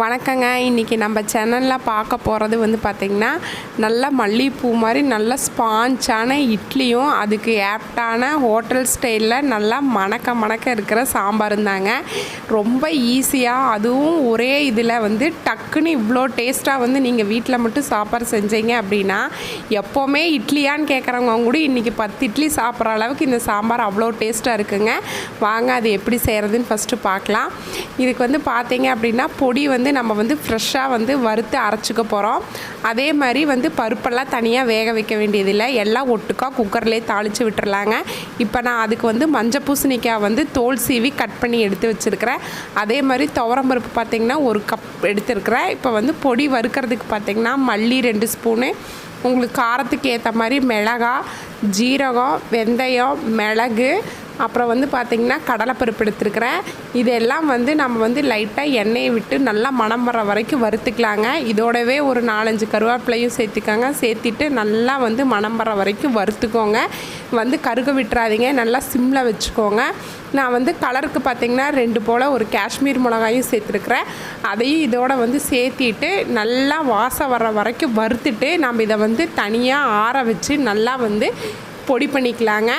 வணக்கங்க. இன்றைக்கி நம்ம சேனலில் பார்க்க போகிறது வந்து பார்த்திங்கன்னா நல்ல மல்லிகைப்பூ மாதிரி நல்ல ஸ்பாஞ்சான இட்லியும் அதுக்கு ஆப்டான ஹோட்டல் ஸ்டைலில் நல்லா மணக்க மணக்க இருக்கிற சாம்பார் இருந்தாங்க ரொம்ப ஈஸியாக அதுவும் ஒரே இதில் வந்து டக்குன்னு இவ்வளோ டேஸ்ட்டாக வந்து நீங்கள் வீட்டில் மட்டும் சாப்பாடு செஞ்சீங்க அப்படின்னா எப்போவுமே இட்லியான்னு கேட்குறவங்க கூட இன்றைக்கி பத்து இட்லி சாப்பிட்ற அளவுக்கு இந்த சாம்பார் அவ்வளோ டேஸ்ட்டாக இருக்குங்க. வாங்க அது எப்படி செய்கிறதுன்னு ஃபஸ்ட்டு பார்க்கலாம். இதுக்கு வந்து பார்த்தீங்க அப்படின்னா பொடி வந்து வந்து நம்ம வந்து ஃப்ரெஷ்ஷாக வந்து வறுத்து அரைச்சிக்க போகிறோம் அதே மாதிரி வந்து பருப்பெல்லாம் தனியாக வேக வைக்க வேண்டியதில்லை. எல்லாம் ஒட்டுக்கா குக்கர்லேயே தாளித்து விட்டுறலாங்க. இப்போ நான் அதுக்கு வந்து மஞ்சள் பூசணிக்காய் வந்து தோல் சீவி கட் பண்ணி எடுத்து வச்சுருக்கிறேன். அதே மாதிரி துவரம் பருப்பு பார்த்திங்கன்னா ஒரு கப் எடுத்துருக்கிறேன். இப்போ வந்து பொடி வறுக்கிறதுக்கு பார்த்திங்கன்னா மல்லி ரெண்டு ஸ்பூனு உங்களுக்கு காரத்துக்கு ஏற்ற மாதிரி மிளகா ஜீரகம் வெந்தயம் மிளகு அப்புறம் வந்து பார்த்திங்கன்னா கடலைப்பருப்பு எடுத்துருக்கிறேன். இதெல்லாம் வந்து நம்ம வந்து லைட்டாக எண்ணெயை விட்டு நல்லா மணம் வர வரைக்கும் வறுத்துக்கலாங்க. இதோடவே ஒரு நாலஞ்சு கருவேப்பிலையும் சேர்த்துக்கோங்க. சேர்த்திட்டு நல்லா வந்து மணம் வர வரைக்கும் வறுத்துக்கோங்க. வந்து கருக விட்டுறாதீங்க. நல்லா சிம்மில் வச்சுக்கோங்க. நான் வந்து கலருக்கு பார்த்திங்கன்னா ரெண்டு போல் ஒரு காஷ்மீர் மிளகாயும் சேர்த்துருக்குறேன். அதையும் இதோட வந்து சேர்த்திட்டு நல்லா வாசம் வர வரைக்கும் வறுத்துட்டு நம்ம இதை வந்து தனியாக ஆற வச்சு நல்லா வந்து பொடி பண்ணிக்கலாங்க.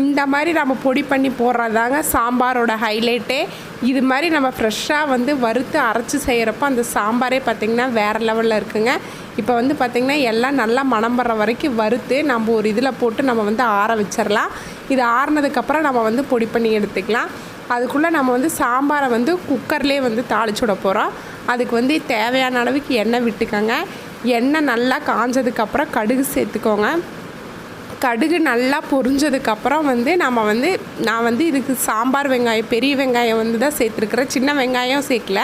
இந்த மாதிரி நம்ம பொடி பண்ணி போடுறதாங்க சாம்பாரோட ஹைலைட்டே இது மாதிரி நம்ம ஃப்ரெஷ்ஷாக வந்து வறுத்து அரைச்சி செய்கிறப்போ அந்த சாம்பாரே பார்த்திங்கன்னா வேறு லெவலில் இருக்குங்க. இப்போ வந்து பார்த்திங்கன்னா எல்லாம் நல்லா மணம் வர்ற வரைக்கும் வறுத்து நம்ம ஒரு இதில் போட்டு நம்ம வந்து ஆற வச்சிடலாம் இது ஆறுனதுக்கப்புறம் நம்ம வந்து பொடி பண்ணி எடுத்துக்கலாம். அதுக்குள்ளே நம்ம வந்து சாம்பாரை வந்து குக்கர்லேயே வந்து தாளிச்சு விட போகிறோம் அதுக்கு வந்து தேவையான அளவுக்கு எண்ணெய் விட்டுக்கோங்க. எண்ணெய் நல்லா காஞ்சதுக்கப்புறம் கடுகு சேர்த்துக்கோங்க. கடுகு நல்லா பொரிஞ்சதுக்கப்புறம் வந்து நம்ம வந்து நான் வந்து இதுக்கு சாம்பார் வெங்காயம் பெரிய வெங்காயம் வந்து தான் சேர்த்துருக்குறேன். சின்ன வெங்காயம் சேர்க்கல.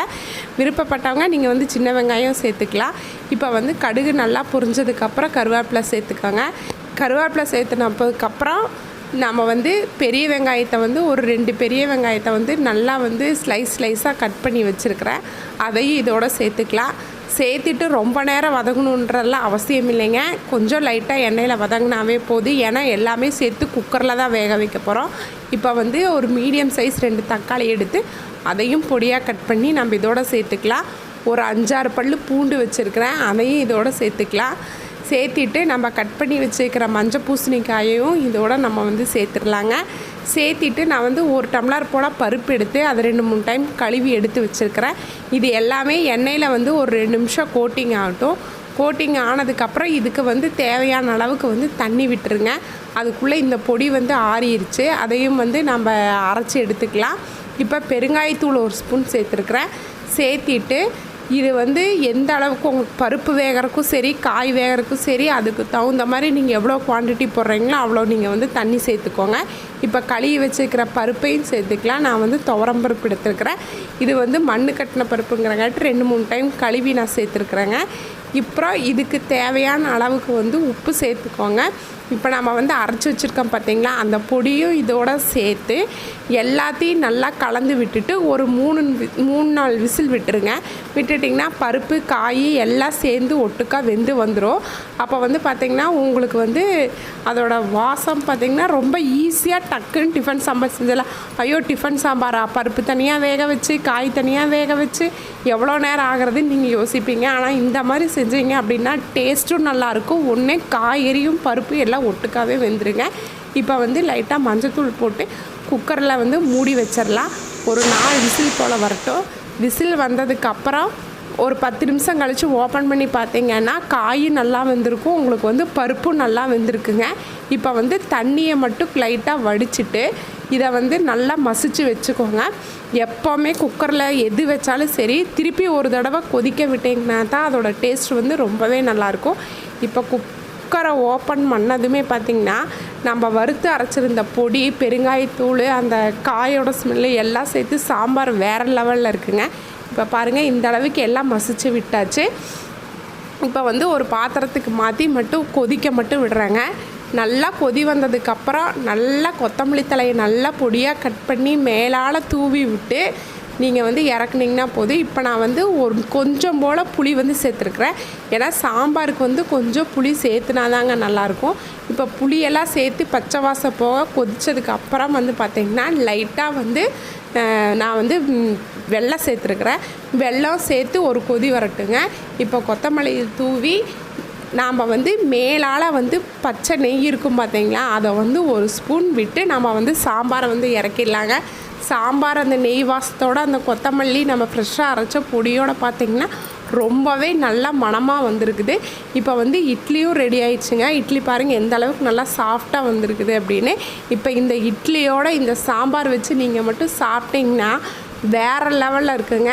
விருப்பப்பட்டவங்க நீங்கள் வந்து சின்ன வெங்காயம் சேர்த்துக்கலாம். இப்போ வந்து கடுகு நல்லா பொரிஞ்சதுக்கப்புறம் கருவேப்பிலை சேர்த்துக்கோங்க. கருவேப்பிலை சேர்த்துனப்பதுக்கப்புறம் நம்ம வந்து பெரிய வெங்காயத்தை வந்து ஒரு ரெண்டு பெரிய வெங்காயத்தை வந்து நல்லா வந்து ஸ்லைஸ் ஸ்லைஸாக கட் பண்ணி வச்சுருக்கிறேன். அதையும் இதோட சேர்த்துக்கலாம். சேர்த்துட்டு ரொம்ப நேரம் வதங்கணுன்றதெல்லாம் அவசியம் இல்லைங்க கொஞ்சம் லைட்டாக எண்ணெயில் வதங்கினாவே போதும். ஏன்னா எல்லாமே சேர்த்து குக்கரில் தான் வேக வைக்க போகிறோம் இப்போ வந்து ஒரு மீடியம் சைஸ் ரெண்டு தக்காளி எடுத்து அதையும் பொடியாக கட் பண்ணி நம்ம இதோட சேர்த்துக்கலாம். ஒரு அஞ்சாறு பல் பூண்டு வச்சுருக்கிறேன். அதையும் இதோட சேர்த்துக்கலாம். சேர்த்திட்டு நம்ம கட் பண்ணி வச்சுருக்கிற மஞ்சள் பூசணிக்காயையும் இதோட நம்ம வந்து சேர்த்துடலாங்க. சேர்த்திட்டு நான் வந்து ஒரு டம்ளர் போல் பருப்பு எடுத்து அதை ரெண்டு மூணு டைம் கழுவி எடுத்து வச்சுருக்கிறேன். இது எல்லாமே எண்ணெயில் வந்து ஒரு ரெண்டு நிமிஷம் கோட்டிங் ஆகட்டும். கோட்டிங் ஆனதுக்கப்புறம் இதுக்கு வந்து தேவையான அளவுக்கு வந்து தண்ணி விட்டுருங்க. அதுக்குள்ளே இந்த பொடி வந்து ஆறிடுச்சு அதையும் வந்து நம்ம அரைச்சி எடுத்துக்கலாம். இப்போ பெருங்காயத்தூள் ஒரு ஸ்பூன் சேர்த்துருக்குறேன். சேர்த்திட்டு இது வந்து எந்த அளவுக்கு உங்களுக்கு பருப்பு வேகிறக்கும் சரி காய் வேகிறக்கும் சரி அதுக்கு தகுந்த மாதிரி நீங்கள் எவ்வளோ குவான்டிட்டி போடுறீங்களோ அவ்வளோ நீங்கள் வந்து தண்ணி சேர்த்துக்கோங்க. இப்போ கழுவி வச்சுருக்கிற பருப்பையும் சேர்த்துக்கலாம். நான் வந்து துவரம் பருப்பு எடுத்துருக்கிறேன். இது வந்து மண் கட்டின பருப்புங்கிறங்காட்டி ரெண்டு மூணு டைம் கழுவி நான் சேர்த்துருக்குறேங்க. இப்போ இதுக்கு தேவையான அளவுக்கு வந்து உப்பு சேர்த்துக்கோங்க. இப்போ நம்ம வந்து அரைச்சி வச்சுருக்கோம் பார்த்திங்களா அந்த பொடியும் இதோட சேர்த்து எல்லாத்தையும் நல்லா கலந்து விட்டுட்டு ஒரு மூணு வி- மூணு நாள் விசில் விட்டுருங்க. விட்டுட்டிங்கன்னா பருப்பு காய் எல்லாம் சேர்ந்து ஒட்டுக்கா வெந்து வந்துடும் அப்போ வந்து பார்த்திங்கன்னா உங்களுக்கு வந்து அதோட வாசம் பார்த்திங்கன்னா ரொம்ப ஈஸியாக டக்குன்னு டிஃபன் சாம்பார் செஞ்சலாம் ஐயோ டிஃபன் சாம்பாரா? பருப்பு தனியாக வேக வச்சு காய் தனியாக வேக வச்சு எவ்வளோ நேரம் ஆகுறதுன்னு நீங்கள் யோசிப்பீங்க. ஆனால் இந்த மாதிரி செஞ்சீங்க அப்படின்னா டேஸ்ட்டும் நல்லாயிருக்கும். ஒன்றே காய்கறியும் பருப்பு எல்லாம் ஒட்டுக்காவே வெந்துருங்க. இப்போ வந்து லைட்டாக மஞ்சத்தூள் போட்டு குக்கரில் வந்து மூடி வச்சிடலாம் ஒரு நாலு விசில் போல் வரட்டும். விசில் வந்ததுக்கப்புறம் ஒரு பத்து நிமிஷம் கழித்து ஓப்பன் பண்ணி பார்த்தீங்கன்னா காய் நல்லா வந்திருக்கும். உங்களுக்கு வந்து பருப்பும் நல்லா வந்திருக்குங்க. இப்போ வந்து தண்ணியை மட்டும் லைட்டாக வடிச்சிட்டு இதை வந்து நல்லா மசிச்சு வச்சுக்கோங்க. எப்போவுமே குக்கரில் எது வச்சாலும் சரி திருப்பி ஒரு தடவை கொதிக்க விட்டிங்கன்னா தான் அதோட டேஸ்ட் வந்து ரொம்பவே நல்லாயிருக்கும். இப்போ குக்கரை ஓப்பன் பண்ணதுமே பார்த்திங்கன்னா நம்ம வறுத்து அரைச்சிருந்த பொடி பெருங்காயத்தூள் அந்த காயோட ஸ்மெல்லு எல்லாம் சேர்த்து சாம்பார் வேறு லெவலில் இருக்குங்க. இப்போ பாருங்கள் இந்த அளவுக்கு எல்லாம் மசிச்சு விட்டாச்சு. இப்போ வந்து ஒரு பாத்திரத்துக்கு மாற்றி மட்டும் கொதிக்க மட்டும் விடுறாங்க. நல்லா கொதி வந்ததுக்கப்புறம் நல்லா கொத்தமல்லி தலையை நல்லா பொடியாக கட் பண்ணி மேலால் தூவி விட்டு நீங்கள் வந்து இறக்குனீங்கன்னா போதும். இப்போ நான் வந்து ஒரு கொஞ்சம் போல் புளி வந்து சேர்த்துருக்குறேன். ஏன்னா சாம்பாருக்கு வந்து கொஞ்சம் புளி சேர்த்துனா தாங்க நல்லாயிருக்கும். இப்போ புளியெல்லாம் சேர்த்து பச்சை வாசம் போக கொதித்ததுக்கு அப்புறம் வந்து பார்த்திங்கன்னா லைட்டாக வந்து நான் வந்து வெள்ளம் சேர்த்துருக்குறேன். வெல்லம் சேர்த்து ஒரு கொதி வரட்டுங்க. இப்போ கொத்தமல்லி தூவி நாம் வந்து மேலால் வந்து பச்சை நெய் இருக்கும் பார்த்தீங்களா அதை வந்து ஒரு ஸ்பூன் விட்டு நம்ம வந்து சாம்பாரை வந்து இறக்கிடலாங்க. சாம்பார் அந்த நெய் வாசத்தோட அந்த கொத்தமல்லி நம்ம ஃப்ரெஷ்ஷாக அரைச்ச பொடியோடு பார்த்தீங்கன்னா ரொம்பவே நல்லா மணமாக வந்திருக்குது. இப்போ வந்து இட்லியும் ரெடி ஆயிடுச்சுங்க. இட்லி பாருங்கள் எந்த அளவுக்கு நல்லா சாஃப்டாக வந்திருக்குது அப்படின்னு. இப்போ இந்த இட்லியோட இந்த சாம்பார் வச்சு நீங்கள் மட்டும் சாப்பிட்டிங்கன்னா வேறு லெவலில் இருக்குங்க.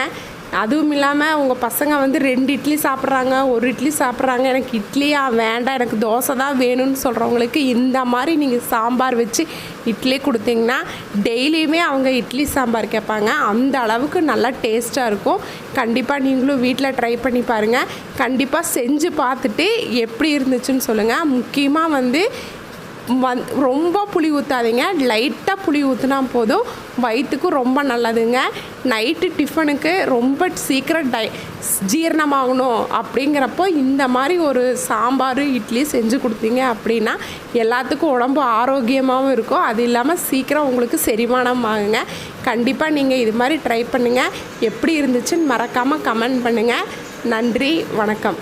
அதுவும் இல்லாமல் உங்கள் பசங்க வந்து ரெண்டு இட்லி சாப்பிட்றாங்க ஒரு இட்லி சாப்பிட்றாங்க. எனக்கு இட்லியா வேண்டாம் எனக்கு தோசை தான் வேணும்னு சொல்கிறவங்களுக்கு இந்த மாதிரி நீங்கள் சாம்பார் வச்சு இட்லி கொடுத்தீங்கன்னா டெய்லியுமே அவங்க இட்லி சாம்பார் கேட்பாங்க. அந்த அளவுக்கு நல்லா டேஸ்ட்டாக இருக்கும். கண்டிப்பாக நீங்களும் வீட்டில் ட்ரை பண்ணி பாருங்கள் கண்டிப்பாக செஞ்சு பார்த்துட்டு எப்படி இருந்துச்சுன்னு சொல்லுங்கள் முக்கியமாக வந்து வந் ரொம்ப புளி ஊற்றாதீங்க லைட்டாக புளி ஊற்றினா போதும். வயிற்றுக்கும் ரொம்ப நல்லதுங்க. நைட்டு டிஃபனுக்கு ரொம்ப சீக்கிரம் டை ஜீரணமாகணும். அப்படிங்கிறப்போ இந்த மாதிரி ஒரு சாம்பார் இட்லி செஞ்சு கொடுத்தீங்க அப்படின்னா எல்லாத்துக்கும் உடம்பு ஆரோக்கியமாகவும் இருக்கும். அது இல்லாமல் சீக்கிரம் உங்களுக்கு செரிமானம் ஆகுங்க. கண்டிப்பாக நீங்கள் இது மாதிரி ட்ரை பண்ணுங்கள் எப்படி இருந்துச்சுன்னு மறக்காமல் கமெண்ட் பண்ணுங்கள் நன்றி வணக்கம்.